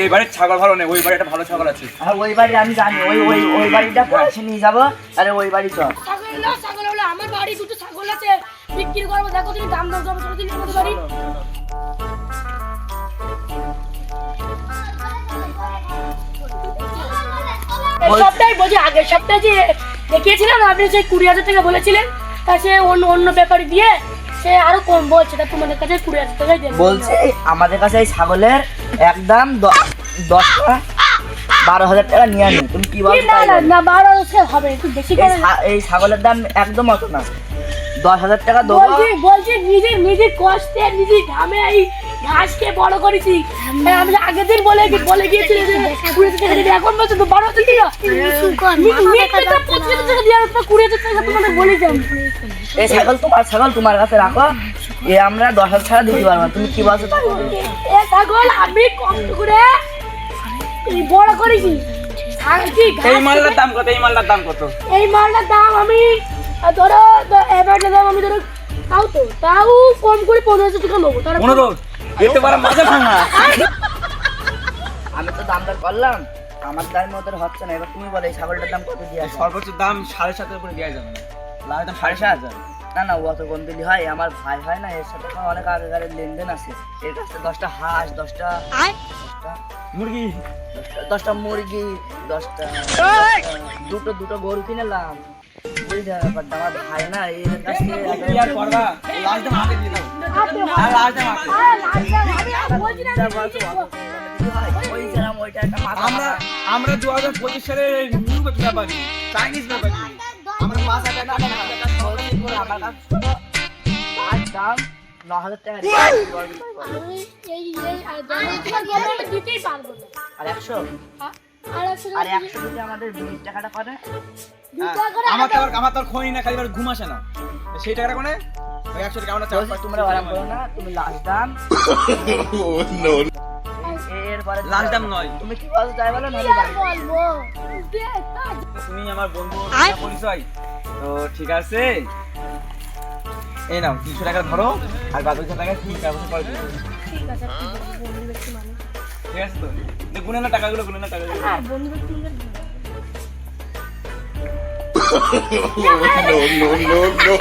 এই বাড়ির ছাগল ভালো নেই ওই বাড়ি একটা ভালো ছাগল আছে। আর ওই বাড়ি আমি জানি ওই ওই ওই বাড়িটা পয়সা নিয়ে যাব আরে ওই বাড়ি চল। ছাগল না ছাগল হলো আমার বাড়ি দুটো ছাগল আছে। বিক্রি করব দেখো তুমি দাম আমাদের বাড়ি। সপ্তাহে বলছি আগের সপ্তাহে যে দেখিয়েছিলাম আপনি সেই কুড়ি হাজার টাকা বলেছিলেন তা সে অন্য অন্য ব্যাপারে দিয়ে সে আরও কম বলছে তা তোমাদের কাছে কুড়ি হাজার টাকাই দেবে। বলছে আমাদের কাছে এই ছাগলের একদম দ- দশটা বারো হাজার টাকা নিয়ে আনি। তুমি কি বলছো না না না বারো সে হবে একটু বেশি করে এই ছাগলের দাম একদম অত না। দশ হাজার টাকা দেবো। বলছি বলছি নিজের নিজের কষ্টে নিজের ঘামে এই ঘাসকে বড় করেছি। হ্যাঁ, আমি আগের দিন বলে বলে গিয়েছিল যে কুড়ি হাজার টাকা দিবি এখন বলছো বারো হাজার টাকা। এই ছাগল তোমার ছাগল তোমার কাছে রাখো। এ আমরা দশ হাজার ছাড়া দিতে পারব তুমি কি বলছো? এ ছাগল আমি কষ্ট করে বড় করেছি। এই মালটার দাম কত? এই মালটার দাম কত? এই মালটার দাম আমি ধরো এবারটার দাম আমি ধরো তাও তো তাও কম করে পনেরো হাজার টাকা নেব। তারা পনেরো? এতে পারা মাঝে ভাঙা আমি তো দামটা করলাম। আমার দাম মতো হচ্ছে না। এবার তুমি বলো এই ছাগলটার দাম কত দিয়ে সর্বোচ্চ দাম সাড়ে সাতের উপরে দেওয়া যাবে না। সাড়ে সাত না না ও অত কম দিলি হয় আমার ভাই হয় না এর সাথে আমার অনেক আগেকারের লেনদেন আছে। এর কাছে দশটা হাঁস দশটা দশটা মুরগি দশটা- মুরগি দশটা দুটো দুটো গরু কিনেলাম। আমার ভাই না এর কাছ না, আমরা আমরা দু হাজার পঁচিশ সালে নিউ ব্যাপারী চাইনিজ ব্যাপারী। আর একশো আর একশো যদি আমাদের বিশ টাকাটা করে আমার তো আমার তো খনি না খালি ঘুম আসে না সেই টাকাটা কোনে একশো টাকা আমরা তোমরা করো না তুমি লাস্ট দাম এরপরে লাস্ট দাম নয় তুমি কি বলো। বলব তুমি আমার বন্ধু পরিচয় তো ঠিক আছে এই নাও তিনশো টাকা ধরো আর বাদ দুশো টাকা কি ব্যবস্থা করে। ঠিক আছে ঠিক আছে, তো গুনে না টাকাগুলো গুনে না টাকাগুলো হ্যাঁ, বন্ধু no, no, no, no.